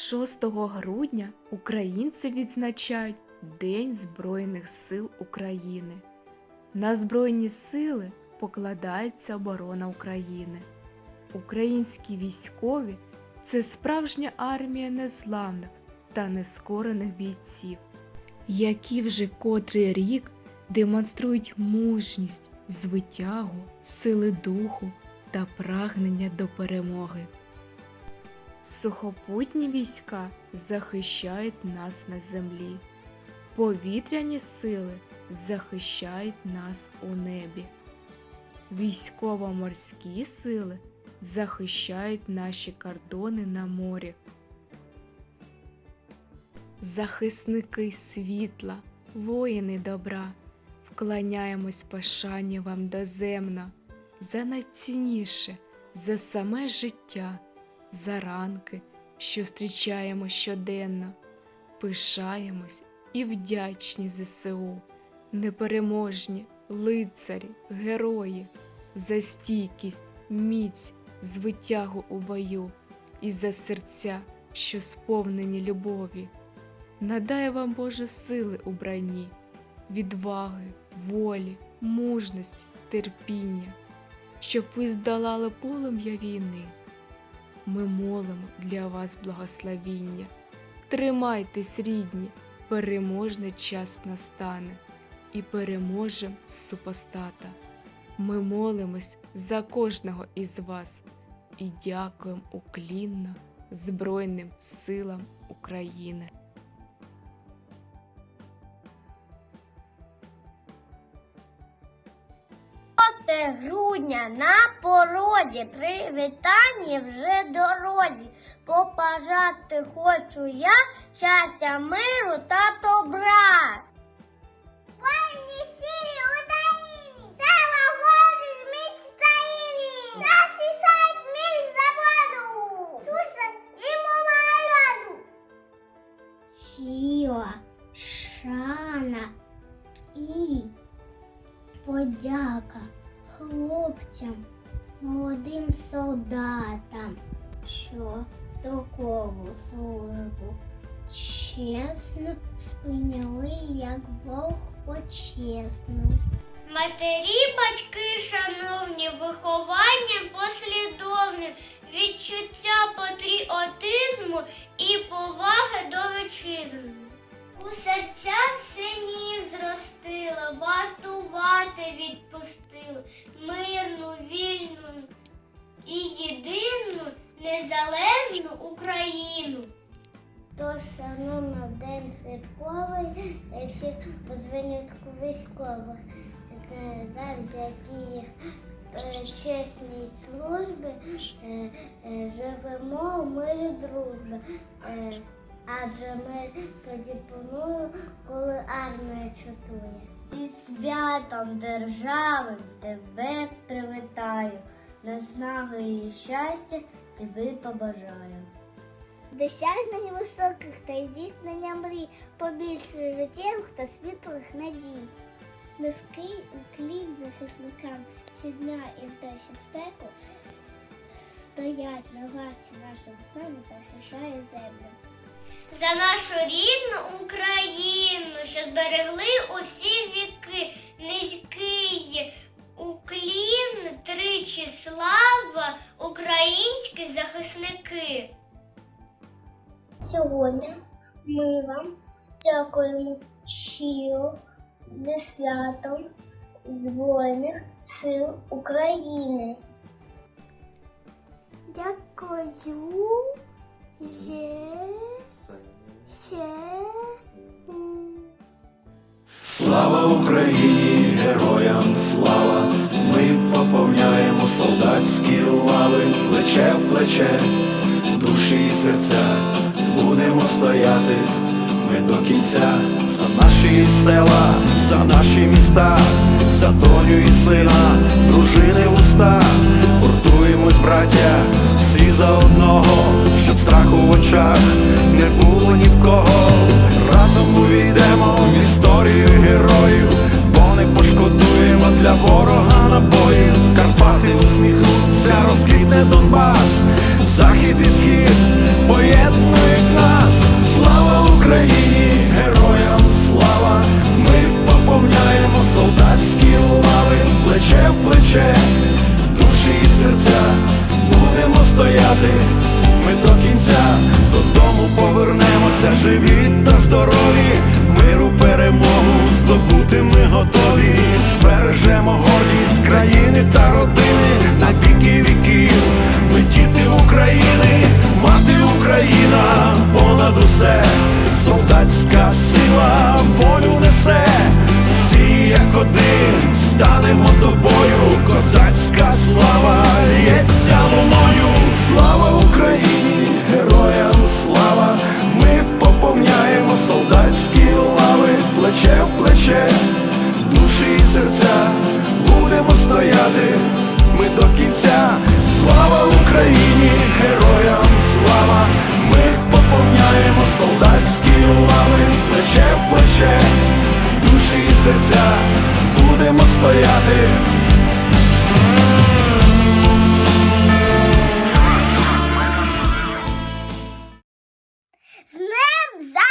6 грудня українці відзначають День Збройних сил України. На Збройні сили покладається оборона України. Українські військові це справжня армія незламних та нескорених бійців, які вже котрий рік демонструють мужність, звитягу, сили духу та прагнення до перемоги. Сухопутні війська захищають нас на землі. Повітряні сили захищають нас у небі. Військово-морські сили захищають наші кордони на морі. Захисники світла, воїни добра, вклоняємось пошані вам доземно, за найцінніше, за саме життя, за ранки, що зустрічаємо щоденно, пишаємось і вдячні ЗСУ, непереможні лицарі, герої, за стійкість, міць, звитягу у бою і за серця, що сповнені любові. Надай вам Боже сили у бранні, відваги, волі, мужності, терпіння, щоб ви здолали полум'я війни. Ми молимо для вас благословіння. Тримайтесь, рідні, переможний час настане і переможем супостата. Ми молимось за кожного із вас і дякуємо уклінно Збройним силам України. Грудня на порозі, привітання вже дорозі. Побажати хочу я щастя, миру та добра. Україні, саме гордість міць країні. Захищають міць заводу, суша і мамаляду. Сіла, шана і подяка хлопцям, молодим солдатам, що? Строкову службу. Чесно сприйняли, як Бог почесну. Матері, батьки, шановні, вихованням послідовним, відчуття патріотизму і поваги до вітчизни. У серця синів зростила, вартувати відпустила, мирну, вільну і єдину незалежну Україну. Тож, шановно, в день святковий всіх без військових, е, завдяки е, чесній службі е, живемо в мирі дружби. Адже ми тоді пануємо, коли армія чутує. І святом держави тебе привітаю, наснаги і щастя тобі побажаю. Досягнень високих та здійснення мрій, побільше життєвих та світлих надій. Низький уклін захисникам щодня і в дощі спеку стоять на варті нашим снам і захищає землю. За нашу рідну Україну, що зберегли усі Сьогодні ми вам дякуємо щиро за святом Збройних сил України. Дякую. Є ще Слава Україні, героям слава! Ми поповняємо солдатські лави, плече в плече, душі і серця, будемо стояти ми до кінця за наші села, за наші міста, за доню і сина, дружини в уста, гуртуємось, браття, всі за одного, щоб страху в очах не було ні в кого. Разом увійдемо в історію героїв, бо не пошкодуємо для ворога набоїв. Карпати розквітне мене Донбас, захід і схід поєднують нас. Слава Україні, героям слава! Ми поповняємо солдатські лави, плече в плече, душі і серця, будемо стояти. Ми до кінця додому повернемося, живі та здорові, здобути ми готові, збережемо гордість країни та родини. На віки віків. Ми діти України, мати Україна, понад усе, солдатська сила волю несе, всі як один станемо до бою, козацька слава серця, будемо стояти. З ним ЗСУ!